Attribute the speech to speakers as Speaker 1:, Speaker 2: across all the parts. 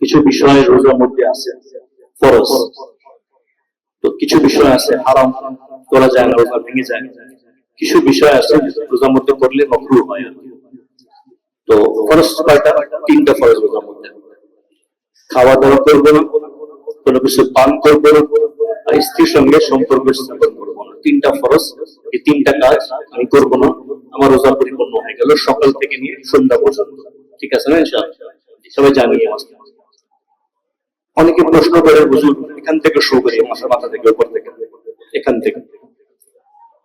Speaker 1: কিছু বিষয় রোজার মধ্যে আছে, ফরজ। তো কিছু বিষয় আছে, হারাম, করা যায় না, রোজা ভেঙে যায়। কিছু বিষয় আছে, রোজার মধ্যে করলে মকরু হয়। তো ফরজ কয়টা? তিনটা ফরজ রোজার মধ্যে। খাওয়া দাওয়া করব না, কোনো কিছু পান করব না, আর স্ত্রীর সঙ্গে সম্পর্ক স্থাপন করব না। তিনটা ফরজ, এই তিনটা কাজ আমি করব না, আমার রোজা পরিপূর্ণ হয়ে গেল সকাল থেকে নিয়ে সন্ধ্যা পর্যন্ত। ঠিক আছে না সবাই জানিয়ে আসতে অনেকে প্রশ্ন করে, হুজুর, এখান থেকে শুরু করি মাথা মাথা থেকে, উপর থেকে, এখান থেকে।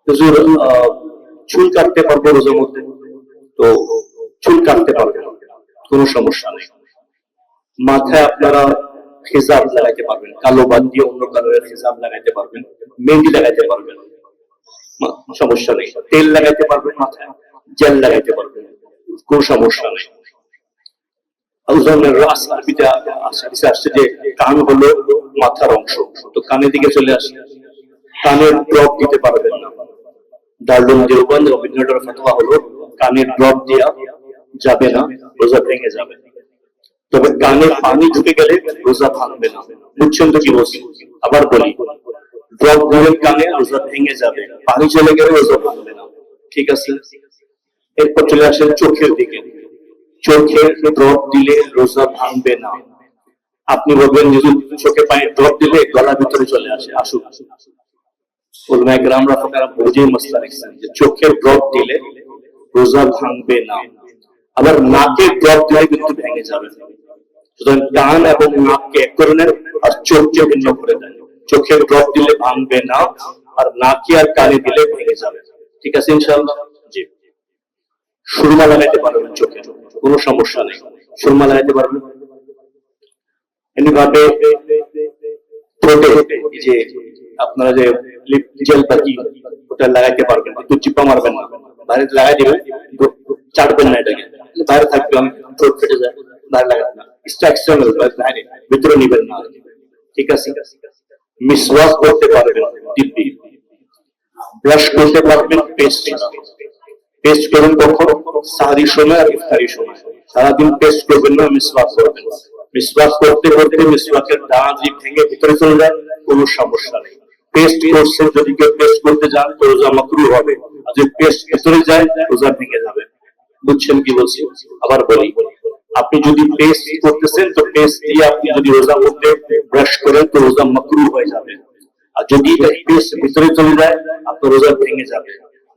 Speaker 1: হুজুর চুল কাটতে পারব রোজার মধ্যে? তো চুল কাটতে পারবে, কোনো সমস্যা নেই। মাথায় আপনারা হিজাব লাগাইতে পারবেন, কালো বাদ দিয়ে অন্য কালারের হিজাব লাগাইতে পারবেন, মেহেন্দি লাগাইতে পারবেন। সমস্যা নেই। তেল লাগাইতে পারবেন মাথায়, জেল লাগাইতে পারবেন, কোনো সমস্যা নেই। আউজানের রাস আসছে যে কান হলো মাথার অংশ। তো কানের দিকে চলে আসে। কানের ড্রপ দিতে পারবেন না। ফতোয়া হলো, কানের ড্রপ যাবে না, রোজা ভেঙে যাবে। তবে কানে পানি ঢুকে গেলে রোজা ভাঙবে না। বুঝছেন তো কি বলছি আবার বলি, ড্রপ কানে রোজা ভেঙে যাবে, পানি চলে গেলে রোজা ভাঙবে না। ঠিক আছে? এরপর চলে আসে চোখের দিকে। চোখের ড্রপ দিলে রোজা ভাঙবে না। আপনি বলবেন যদি চোখে পায়ে ড্রপ দিলে গলার ভিতরে চলে আসে। আসুক যে ড্রপ দিলে রোজা ভাঙবে না। আবার নাকে ড্রপ দিলে কিন্তু ভেঙে যাবে। সুতরাং এবং নাককে এক করে নেন আর চোখকে ভিন্ন করে চোখের ড্রপ দিলে ভাঙবে না, আর নাকে আর কানে দিলে ভেঙে যাবে। ঠিক আছে, ইনশাআল্লাহ? জি সুরমা লাগাইতে পারবেন চোখে। কোনো সমস্যা নেই। সুরমা লাগাইতে পারবেন এমনি ভাবে ঠোঁটে যে আপনারা যে লিপ জেল বা কি, ওটা লাগাইতে পারবেন কিন্তু চিপা মারবেন না। বাইরে লাগাই চাটবেন না এটাকে। বাইরে থাকবে অনেক ঠোঁট ফেটে বাইরে লাগাবেন না। বাইরে। ভিতরে নিবেন না। ঠিক আছে? মিসওয়াক করতে পারবেন দিব্যি ব্রাশ করতে পারবেন পেস্ট পেস্ট করুন কখন? সাহারির সময় আর ইফতারির সময়। সারাদিন পেস্ট করবেন না, মিসওয়াক করবেন। মিসওয়াক করতে করতে মিসওয়াকের দাঁত ভেঙে ভিতরে চলে যায়, কোনো সমস্যা নেই। পেস্ট করছে যদি কেউ পেস্ট করতে যান, তো রোজা মাকরু হবে। আর যদি পেস্ট ভিতরে যায়, রোজা ভেঙে যাবে। বুঝছেন কি বলছি? আবার বলি, আপনি যদি পেস্ট করতেছেন, তো পেস্ট দিয়ে আপনি যদি রোজা মধ্যে ব্রাশ করেন, তো রোজা মাকরু হয়ে যাবে। আর যদি পেস্ট ভিতরে চলে যায়, আপনার রোজা ভেঙে যাবে।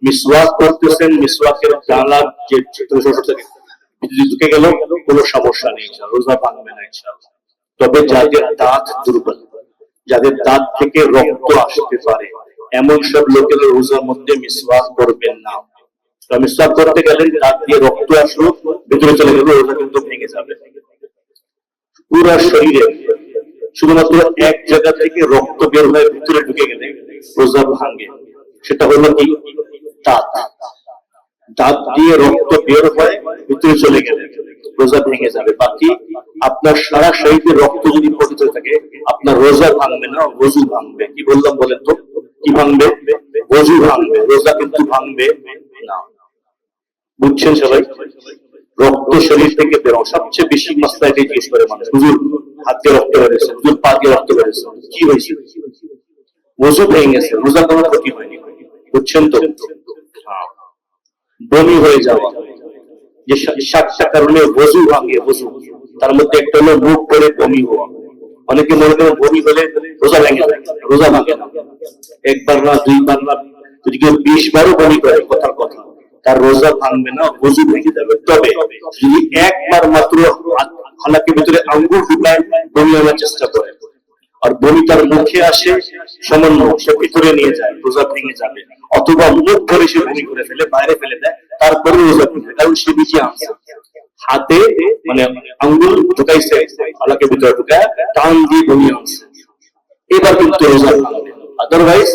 Speaker 1: মিসওয়াক করতেছেন, মিসওয়াকের জানালার যে যদি ঢুকে গেল, কোনো সমস্যা নেই রোজা ভাঙবে না। তবে যাদের দাঁত দুর্বল, যাদের দাঁত থেকে রক্ত আসতে পারে, এমন সব লোকের রোজার মধ্যে মিসওয়াক করবেন না। মিসওয়াক করতে গেলে দাঁত দিয়ে রক্ত আসলো, ভিতরে চলে গেল, রোজা কিন্তু ভেঙে যাবে। পুরা শরীরে, শুধুমাত্র এক জায়গা থেকে রক্ত বের হয়ে ভিতরে ঢুকে গেলে রোজা ভাঙে। সেটা হলো কি? দাঁত। দাঁত দিয়ে রক্ত বের হয় ভিতরে চলে গেলে রোজা ভেঙে যাবে। বাকি আপনার সারা শরীরে রক্ত যদি পড়তে থাকে, আপনার রোজা ভাঙবে না ওজু ভাঙবে। কি বললাম বলেন তো? কি ভাঙবে? ওজু ভাঙবে। রোজা কিন্তু ভাঙবে না। বুঝছেন সবাই? রক্ত শরীর থেকে বেরো সবচেয়ে বেশি এটা জিজ্ঞেস করে মানুষ। হুজুর, হাত রক্ত বেরোছে হুজুর, পা দিয়ে রক্ত বেরোছে কি হয়েছে? ওজু ভেঙে গেছে। রোজা কোনো ক্ষতি হয়নি। বুঝছেন তো। বমি হয়ে যাওয়া, যে সাতটা কারণে বজু ভাঙে বজু তার মধ্যে একটা হলো মুখ করে বমি হওয়া। অনেকে মনে করেন বমি হলে রোজা ভেঙে রোজা ভাঙে না। একবার না, দুইবার না, যদি কেউ বিশ বারও বমি করে, কথার কথা। তার রোজা ভাঙবে না বজু ভেঙে যাবে। তবে যদি একবার মাত্র হালাকে ভিতরে আঙ্গুর ঢুকায় বমি আনার চেষ্টা করে। আর বমি তার মুখে আসে সামান্য সে ভিতরে নিয়ে যায়, রোজা ভেঙে যাবে। অথবা মুখ ধরে সে বমি করে ফেলে, বাইরে ফেলে দেয় তারপরে রোজা ভেঙে কারণ সে নিচে আনছে। হাতে মানে আঙ্গুল ঢুকাইছে আলাকে ভিতরে ঢুকায়, টান দিয়ে বমি আনছে। এবার কিন্তু রোজা ভাঙবে। আদারওয়াইজ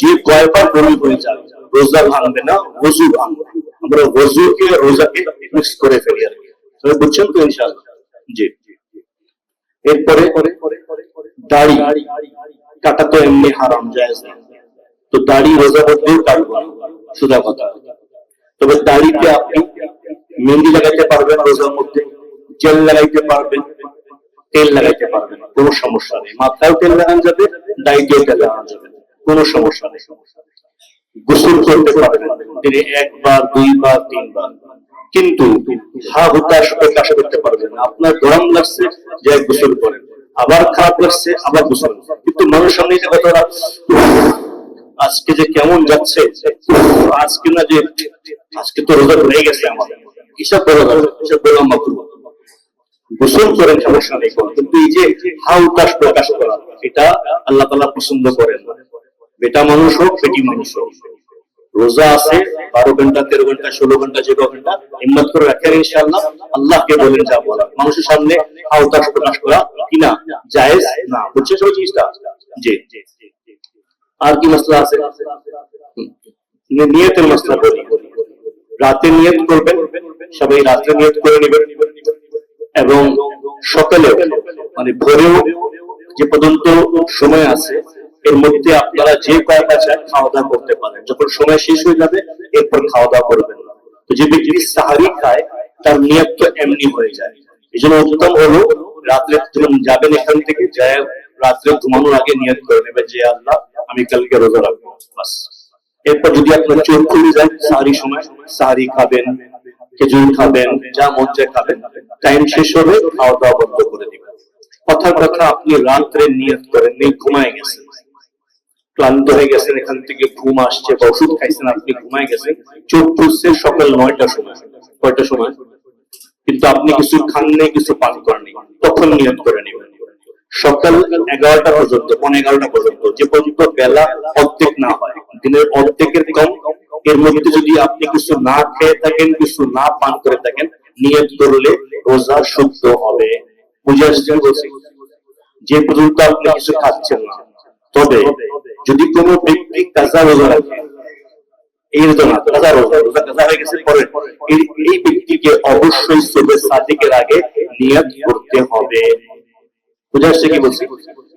Speaker 1: যে কয়বার বমি হয়ে যায়, রোজা ভাঙবে না ওজু ভাঙবে। আমরা ওজুকে রোজাকে মিক্স করে ফেলি আর কি। বুঝছেন তো ইনশাআল্লাহ? জি। এরপরে, দাড়ি কাটা তো এমনি হারাম, জায়েজ না। তো দাড়ি রোজা মধ্যেও কাটবো সোজা কথা তবে দাড়িতে আপনি মেহেন্দি লাগাইতে পারবেন রোজার মধ্যে জেল লাগাইতে পারবেন তেল লাগাইতে পারবেন কোনো সমস্যা নেই মাথায়ও তেল লাগানো যাবে দায়িত্বেও তেল লাগানো যাবে কোনো সমস্যা নেই গোসল করতে পারবেন দিনে একবার দুইবার তিনবার কিন্তু হা হুতাশ প্রকাশ করতে পারবেন না আপনার গরম লাগছে যে গোসল করেন আবার খারাপ লাগছে আবার গোসল কিন্তু মানুষের সামনে যে কথাটা আজকে যে কেমন যাচ্ছে, আজকে না যে, আজকে তো রোজা হয়ে গেছে আমাদের যাবে এসব বলা মাকরু? গোসল করেন, সমস্যা নেই। কিন্তু এই যে প্রকাশ করা, এটা আল্লাহ তালা পছন্দ করেন বেটা মানুষ হোক, বেটি মানুষ হোক। রোজা আছে, বারো ঘণ্টা, তেরো ঘণ্টা, ষোলো ঘণ্টা, যে ঘণ্টা হিম্মত করে রাখেন আল্লাহকে বলেন যা বলা মানুষের সামনে হা উতাস প্রকাশ করা কিনা জায়েজ না? হচ্ছে সব জিনিসটা? জি। আর কি মশলা আছে? নিয়তের মশলা বলি। রাতে নিয়ত করবেন, সবাই রাত্রে নিয়ত করে নেবেন। এবং সকালে মানে ভোরেও যে পর্যন্ত সময় আছে, এর মধ্যে আপনারা যে কয়টা চান খাওয়া দাওয়া করতে পারেন। যখন সময় শেষ হয়ে যাবে, এরপর খাওয়া দাওয়া করবেন। তো যে ব্যক্তি সাহারি খায়, তার নিয়ত তো এমনি হয়ে যায়। এই জন্য উত্তম হলো, রাত্রে যাবেন এখান থেকে, যায় রাত্রে ঘুমানোর আগে নিয়ত করে নেবে যে আল্লাহ আমি কালকে রোজা রাখব। এরপর যদি আপনার চোখ খুলে যায়, সাহারি সময়, সাহারি খাবেন, খেজুর খাবেন, যা মন চায় খাবেন টাইম শেষ হবে খাওয়া দাওয়া বন্ধ করে দিবেন। কথার কথা, আপনি রাত্রে নিয়ত করেন নেই ঘুমায় গেছেন। ক্লান্ত হয়ে গেছেন, এখান থেকে ঘুম আসছে বা ওষুধ খাইছেন, আপনি ঘুমায় গেছেন। চোখ খুলছে সকাল নয়টার সময়, কয়টার সময়? কিন্তু আপনি কিছু খান নেই, কিছু পান করেননি তখন নিয়ত করে নেবেন। সকাল এগারোটা পর্যন্ত পনেরো এগারোটা পর্যন্ত, যে পর্যন্ত বেলা অর্ধেক না হয়, দিনের অর্ধেকের কম, এর মধ্যে যদি আপনি কিছু না খেয়ে থাকেন, কিছু না পান করে থাকেন, নিয়ত করলে রোজা শুদ্ধ হবে। বুঝে যে পর্যন্ত আপনি কিছু খাচ্ছেন না, তবে যদি কোনো ব্যক্তি কাজা রোজা রাখে, এই রোজা না, কাজা রোজা রোজা কাজা হয়ে গেছে পরে, এই ব্যক্তিকে অবশ্যই সুবে সাদিকের আগে নিয়ত করতে হবে। বুঝে আসছে কি বলছি?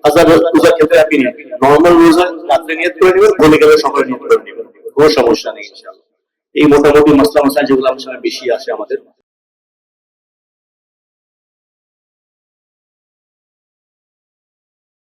Speaker 1: কাজা রোজা ক্ষেত্রে আপনি নর্মাল রোজা রাত্রে নিয়ত করে নেবেন বলে গেলে সকালে নিয়ত করে নেবেন। কোনো সমস্যা নেই এই মোটামুটি মাসলা মাসা যেগুলো আমার সামনে বেশি আসে আমাদের